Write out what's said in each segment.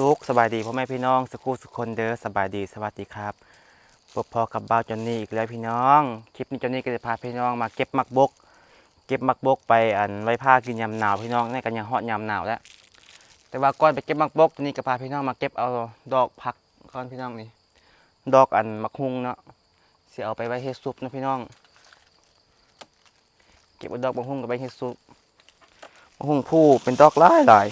ลูกสบายดีพ่อแม่พี่น้องสกูสุคนเด้อสบายดีสวัสดีครับพบพอกับบ้าจอนนี่อีกแล้วพี่น้อง คลิปนี้จอนนี่ก็จะพาพี่น้องมาเก็บมักบก เก็บมักบกไปอันไว้ผ้ากินยามหนาวพี่น้องในกันยังฮอดยามหนาวแล้ว แต่ว่าก่อนไปเก็บมักบกตอนนี้ก็พาพี่น้องมาเก็บเอาดอกผักก่อนพี่น้องนี่ ดอกอันมักฮุงเนาะเสียเอาไปไว้เฮ็ดซุปนะพี่น้อง เก็บเอาดอกมักฮุงกับไปเฮ็ดซุปมักฮุงผู้เป็นดอกหลายหลาย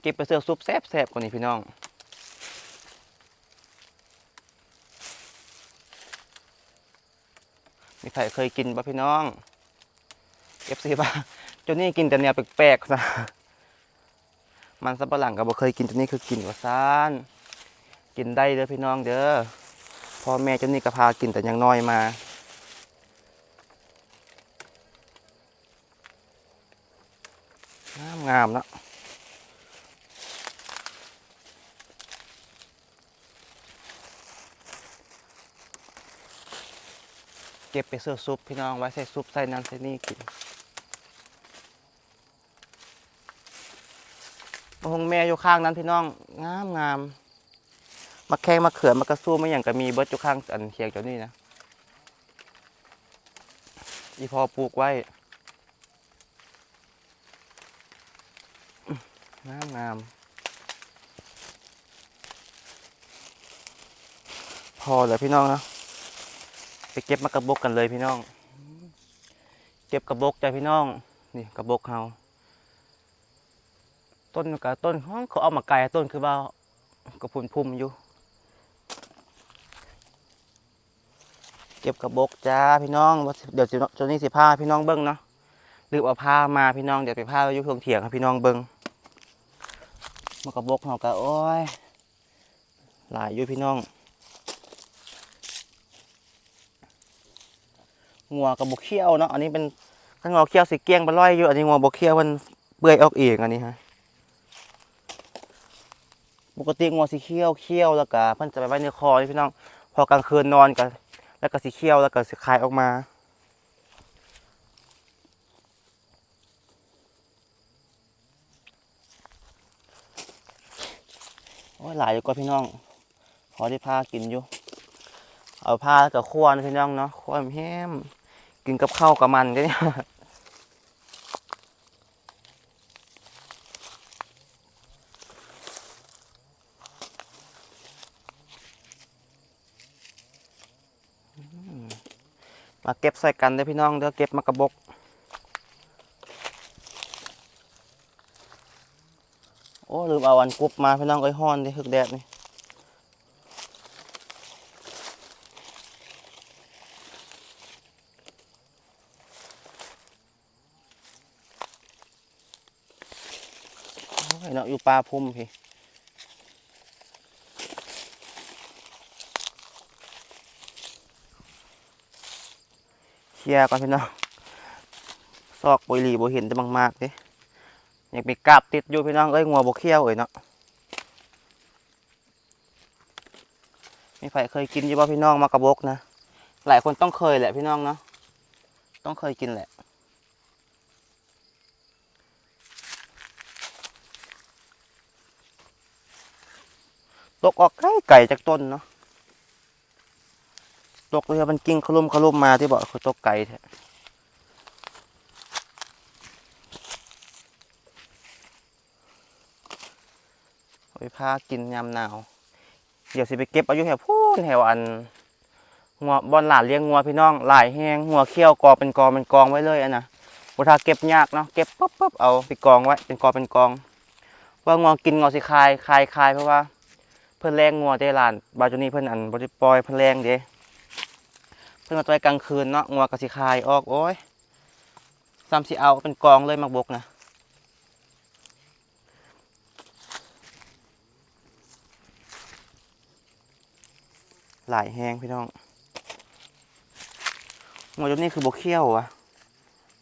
เก็บไปเสือซุปแซ่บๆกว่านี้พี่น้องมีใครเคยกินป่ะพี่น้องเอฟซีป่ะจนนี่กินแต่แนวแปลกๆซะมันสับปะหลังก็บ่เคยกินจนนี่คือกินว่าซานกินได้เด้อพี่น้องเด้อพ่อแม่จนนี่ก็พากินแต่ยังน้อยมา งามงามๆเนาะ เก็บไปเสื้อซุปพี่น้องไว้ใส่ซุปใส่นั่นใส่นี่กินมะฮงแม่อยู่ข้างนั้นพี่น้องงามงามมาแข้งมาเขือมากระสู้ไม่อย่างก็มีเบิร์ดอยู่ข้างอันเคียงเจ้านี่นะอีพอปลูกไว้งามงามพอแล้วพี่น้องนะ ไปเก็บมากระบกกันเลยพี่น้อง เก็บกระบกจ้ะพี่น้องนี่กระบกเฮาต้นกับต้นเขาเอามาไกลต้นคือว่ากระพุ่นพุ่มอยู่ เก็บกระบกจ้าพี่น้องเดี๋ยวจะจะนี่สิผ้าพี่น้องเบิ้งเนาะลืมเอาผ้ามาพี่น้องเดี๋ยวไปผ้าอยุ่งเถียงให้พี่น้องเบิ้งมากระบกเฮาก็โอ้ยหลายอยู่พี่น้อง งัวกับบกเขี้ยวเนาะอันนี้เป็นข้างงอเขี้ยวสีเกี้ยงไปล่อยอยู่อันนี้งัวบกเขี้ยวมันเปื่อยออกเองอันนี้ฮะปกติงัวสีเขี้ยวเขี้ยวแล้วก็เพิ่นจะไปไว้ในคอพี่น้องพอกลางคืนนอนกันแล้วก็สีเขี้ยวแล้วก็สีคายออกมาโอ้ยหลายอยู่ก็พี่น้องขอได้ผ้ากินอยู่ เอาผ้ากับขั้วนพี่น้องเนาะขั้วแห้ม กินกับข้าวกับมันก็เนี่ยมาเก็บใส่กันเด้พี่น้องเด้อเก็บมากระบกโอ้ลืมเอาอันกรุบมาพี่น้องเอ้ยฮ้อนเด้ฮึกแดดนี่ โอ้ยเนาะอยู่ปลาพุ่มพี่เคลียร์ก่อนพี่น้องซอกปุยหลีบ่เห็นแต่มากๆเด้อยากมีกาบติดอยู่พี่น้องเอ้ยงัวบ่เคี้ยวเอ้ยเนาะมีใครเคยกินอยู่บ่พี่น้องมากระบกนะ หลายคนต้องเคยแหละพี่น้องเนาะต้องเคยกินแหละ ตกออกไก่ไก่จากต้นเนาะตกเรือมันกิ้งขลุ่มขลุ่มมาที่บอกคือตกไก่แท้ไปพากินยามหนาว เดี๋ยวสิไปเก็บอายุแถวพูนแถวอันงัวบอนหลานเลี้ยงงัวพี่น้องหลายแห้งงัวเขี้ยวกอเป็นกองเป็นกองไว้เลยอันนะบุทาเก็บยากเนาะเก็บปุ๊บปุ๊บเอาไปกองไว้เป็นกอเป็นกอง ว่างัวกินงัวสิคายคายคายเพราะว่า เพิ่นแรงงัวเด้ลานบาจุนี่เพิ่นอันบ่ได้ปล่อยเพิ่นแรงเด้เพิ่นมาต่อยกลางคืนเนาะงัวก็สิคายออกโอ้ยซ้ำสิเอาเป็นกองเลยมักบกนะหลายแหงพี่น้องงัวจุนี่คือบ่เคี้ยวอะ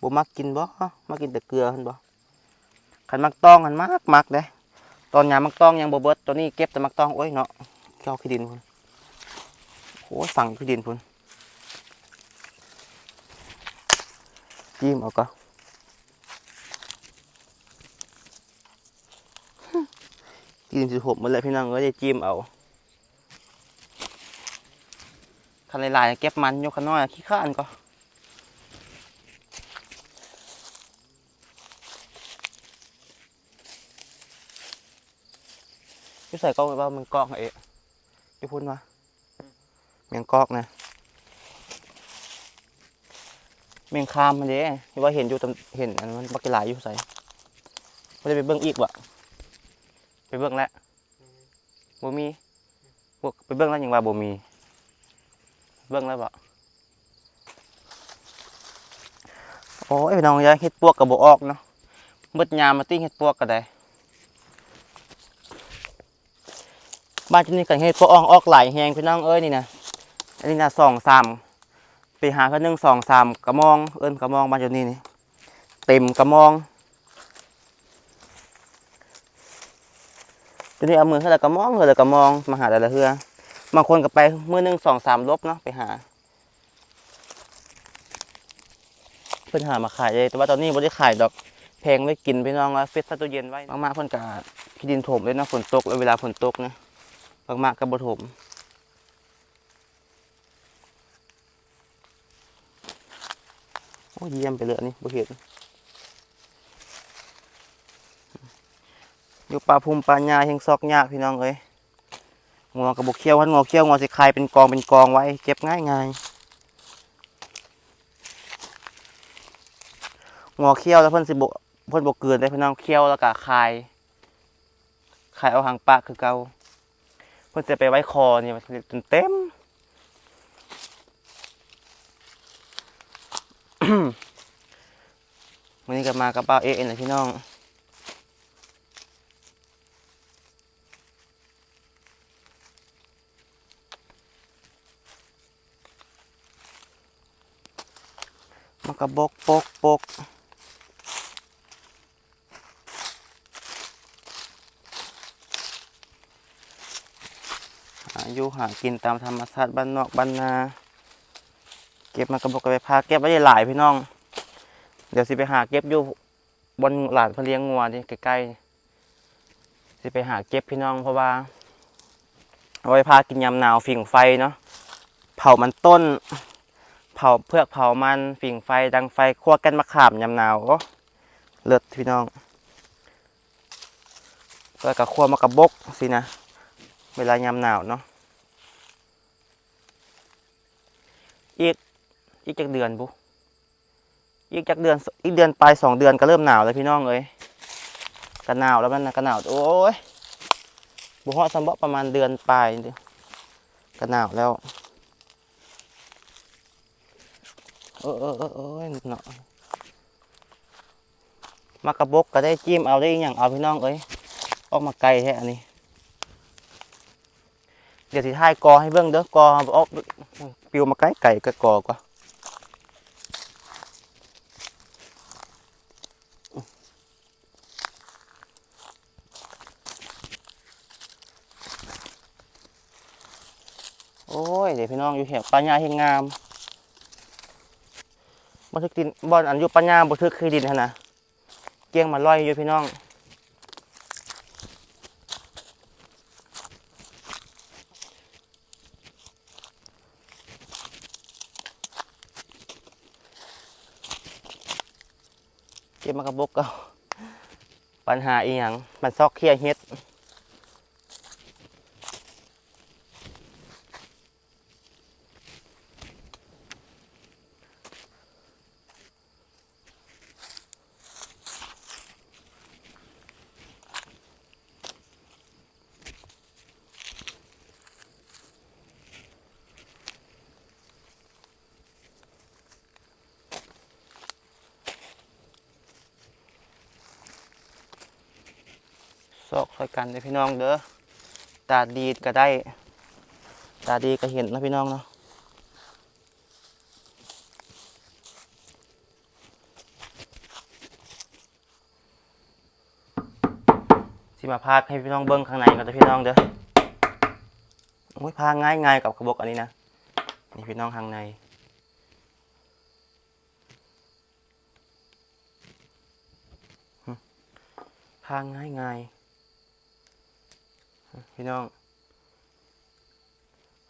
บ่มักกินบ่มักกินแต่เกลือเพิ่นบ่คันมักต้องคันมักมักเด้ ตอนยามมักต้องยังบ่เบิดตัวนี้เก็บแต่มักต้องโอ้ยเนาะเข้าขี้ดินพุ่นโอ้ยฝังขี้ดินพุ่นจิ้มเอาก็กินสิหกมันเลยพี่น้องก็จะจิ้มเอาคันลายๆเก็บมันยกขันน้อยขี้ข้านก็ ใส่กล้องไว้ว่ามันกอกเอ๊ะอยุ่พุ่นวะเมียงกอกนะเมียงคามมันเด้ที่ว่าเห็นอยู่ตเห็นอันมันบักกหลายอยู่ใส่ไม่ได้ไปเบิ่งอีกวะไปเบิ่งแล้วบ่มีพวกไปเบิ่งแล้วยังว่าบ่มีเบิ่งแล้วบ่โอ้ยน้องยาเฮ็ดปวกก็บ่ออกเนาะมืดยามมาติ้งเฮ็ดปวกก็ได้ บ้านที่นี่ก็เฮ็ดพวกออกออกหลายแฮงพี่น้องเอ้ยนี่นะอันนี้นะสองสามไปหาเพิ่นหนึ่งสองสามกระมอง เอิ้นกระมองบ้านอยู่นี่นี่เต็มกระมองทีนี้เอามือเท่าไรกระมองเท่าไรกระมองมาหาแต่ละเฮือบางคนก็ไปมือหนึ่งสองสามลบเนาะไปหา เพิ่นหามาขายเลยแต่ว่าตอนนี้บ่ได้ขายดอกแพงไว้กินพี่น้องว่าเฟสตู้เย็นไว้มากๆเพิ่นก็ขี้ดินถมเลยนะฝนตกแล้วเวลาฝนตกนะ มากๆกับบถมโอ้ยเยี่ยมไปเลยอันนี่บ่เห็นอยู่ปลาภูมิปลาญาเฮงซอกยาพี่น้องเอ้ยงอกระบอกเขี้ยวหันงอเขี้ยวงอสิคายเป็นกองเป็นกองไว้เก็บง่ายง่ายงอเขี้ยวแล้วเพิ่นสิบเพิ่นบกเกินได้พี่น้องเขี้ยวแล้วก็คายคายเอาหางปลาคือเก่า พื่อจะไปไว้คอเนี่ยมันจนเต็มวันนี้ก็มากับเป้าเอ็นนะพี่น้องมันก็บกปกปก อยู่หากินตามธรรมชาติบ้านนอกบ้านนา เก็บมากระบอกกระไปพาเก็บไว้ได้หลายพี่น้อง เดี๋ยวสิไปหาเก็บอยู่บนหลานเพเลี้ยงงัวนี่ใกล้ๆสิไปหาเก็บพี่น้องเพราะว่าเอาไว้พากินยำหนาวฝิ่งไฟเนาะเผามันต้น เผาเพือกเผามันฝิ่งไฟดังไฟคั่วกันมะขามยำหนาวเลิศพี่น้องแล้วก็คั่วมะกระบกสินะ เวลายามหนาวเนาะ อีกอีกจากเดือนบุอีกจากเดือนอีกเดือนปลายสองเดือนก็เริ่มหนาวแล้วพี่น้องเอ้ยก็หนาวแล้วมันนะก็หนาวโอ้ยบุฮอดซัมเบประมาณเดือนปลายก็หนาวแล้วเออเออเออเออเนาะมากระบกก็ได้จิ้มเอาได้อหย่างเอาพี่น้องเอ้ยออกมาไกลแท้อันนี้ เดี๋ยวสิท้ายกอให้เบิ่งเด้อกอออกปิวมาไกลไก่ก็กอกว่าโอ้ยเดี๋ยวพี่น้องอยู่แถวปัญญาเฮงงามบ่ทึกดินบ่อนอันอยู่ปัญญาบ่ทึกคือดินหั่นนะเกี้ยงมาลอยอยู่พี่น้อง เก็บมากระบกก็ปัญหาอีหยังมันซอกเคียเฮ็ด อกซอยกันเด้อพี่น้องเด้อตาดีก็ได้ ตาดีก็เห็นนะพี่น้องเนาะสิมาพากให้พี่น้องเบิ้งข้างในก่อนเด้อพี่น้องเด้อโอ้ยพาง่ายง่ายกับกระบอกอันนี้นะนี่พี่น้องข้างในพาง่ายง่าย พี่น้อง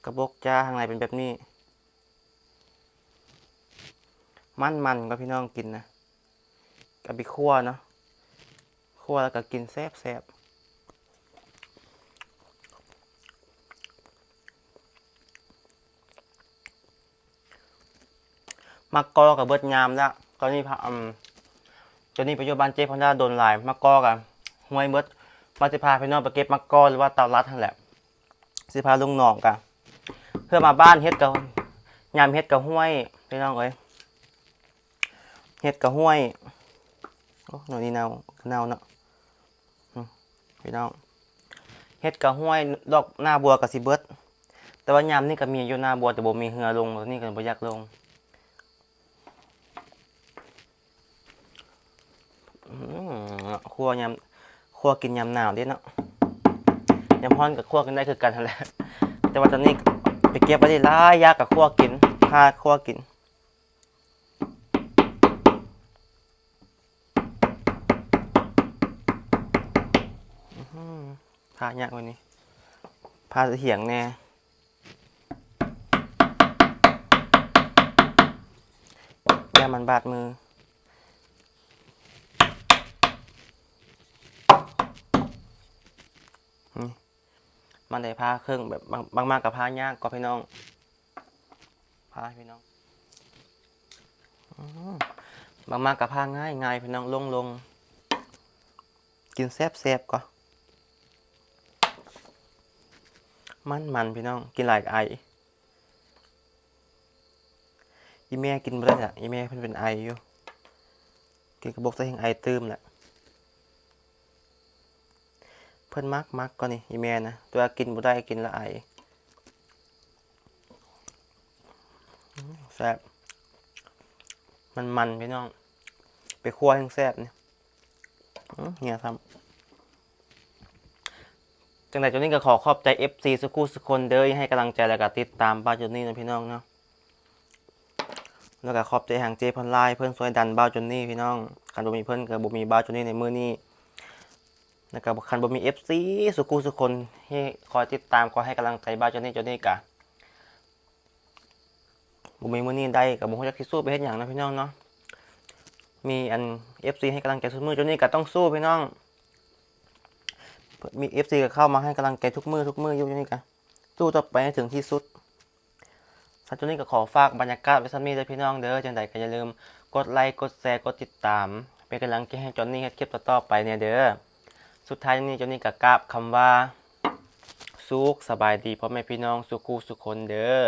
กระบอกจ้าข้างในเป็นแบบนี้ มันมันๆก็พี่น้องกินนะกับไปคั่วเนาะคั่วแล้วก็กินแซ่บแซ่บมักกอกับเบิดยามแล้วก็นี่พระอืมจนนี่ปัจจุบันเจ๊พอนด้าโดนหลายมักกอกับห้วยเบิด มาสิพาพี่น้องไปเก็บมักอหรือว่าเตาลัดนั่นแหละ สิพาลุงหนองกันเพื่อมาบ้านเฮ็ดกับยามเฮ็ดกับห้วยพี่น้องเอ้ยเห็ดกับห้วยโอ้หน่อยนี่เนาเนาเนาะพี่น้องเห็ดกับห้วยดอกหน้าบัวกับสิเบิดแต่ว่ายามนี่ก็มีอยู่หน้าบัวแต่บ่มีเหือลงแล้วนี่ก็บ่อยากลงอืมเนาะคั่วยาม คั่วกินยามหนาวด้เนาะยามร้อนกับคั่วกันได้คือกันนั่นแหละแต่ว่าตอนนี้ไปเก็บไว้ได้หลายยากกับคั่วกินพาคั่วกินพายากกว่านี้พาเหียงแน่แย่มันบาดมือ มันได้พาเครื่องแบบบางมากกับพายากก็พี่น้องพาพี่น้องบางมากกับพาง่ายง่ายพี่น้องลงลงกินแซบแซบก็มันมันพี่น้องกินหลายไออีแม่กินบ่ได้ละอีแม่เพิ่นเป็นไออยู่กินกระบอกใส่แห่งไอตื้มแหละเพิ่นมักมักก็นี่อีแม่นะตัวกินบ่ได้กินละไอแซ่บมันมันพี่น้อง ไปคั่วแห้งแซ่บนี่อื้อเฮียทำจังไดจนนี้ก็ขอขอบใจ FC สุกูสุกคนเด้อให้กำลังใจและก็ติดตามบ้าจนนี่นะพี่น้องเนาะแล้วก็ขอบใจทางเจพันไลน์เพื่อนช่วยดันบ้าจนนี่พี่น้องคันบ่มีเพื่อนก็บ่มีบ้าจนนี่ในมื้อนี้ แล้วก็คันบ่มี FC สุกูสุคนที่คอยติดตามคอยให้กำลังใจบ้าจนนี่จนนี่กะบ่มีมือนี้ได้ก็บ่ฮู้จักสิสู้ไปเฮ็ดหยังนะพี่น้องเนาะมีอัน FC ให้กำลังใจทุกมือจนนี่ก็ต้องสู้พี่น้อง มีเอฟซีก็เข้ามาให้กำลังใจทุกมือทุกมืออยู่จนี่กันสู้ต่อไปให้ถึงที่สุดสัจจนี้ก็ขอฝากบรรยากาศไว้สักนิดเลยพี่น้องเด้อจังใดก็อย่าลืมกดไลค์กดแชร์กดติดตาม เป็นกำลังใจให้จอนนี่เฮ็ดคลิปต่อๆไปเนี่ยเด้อ สุดท้ายนี้จอนนี้ก็กราบคำว่า สุขสบายดีพ่อแม่พี่น้องสุขูสุขคนเด้อ